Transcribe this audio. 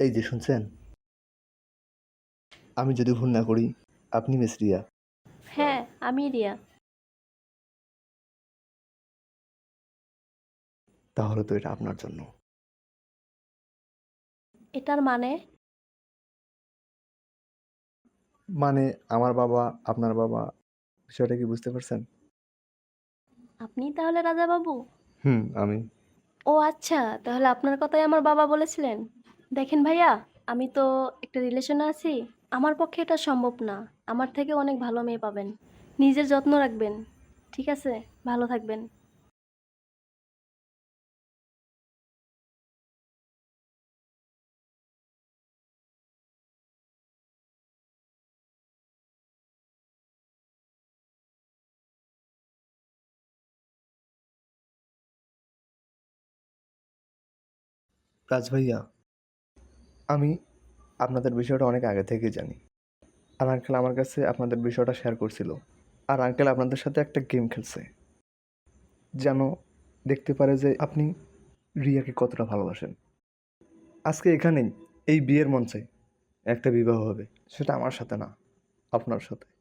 এই যে শুনছেন? আমি যদি ভুল না করি আপনি মিস রিয়া। হ্যাঁ আমি রিয়া। তাহলে তো এটা আপনার জন্য। এটার মানে? মানে আমার বাবা আপনার বাবা বিষয়টা কি বুঝতে পারছেন? আপনি তাহলে রাজা বাবু হুম আমি। ও আচ্ছা তাহলে আপনার কথাই আমার বাবা বলেছিলেন? দেখেন ভাইয়া, আমি তো একটা রিলেশনে আছি। আমার পক্ষে এটা সম্ভব না। আমার থেকে অনেক ভালো মেয়ে পাবেন। নিজের যত্ন রাখবেন। ঠিক আছে? ভালো থাকবেন। রাজ ভাইয়া আমি আপনাদের বিষয়টা অনেক আগে থেকে জানি। আর আঙ্কেল আমার কাছে আপনাদের বিষয়টা শেয়ার করছিল। আর আঙ্কেল আপনাদের সাথে একটা গেম খেলছে। যেন দেখতে পারে যে আপনি রিয়াকে কতটা ভালোবাসেন। আজকে এখানেই এই বিয়ের মঞ্চে একটা বিবাহ হবে। সেটা আমার সাথে না, আপনার সাথে।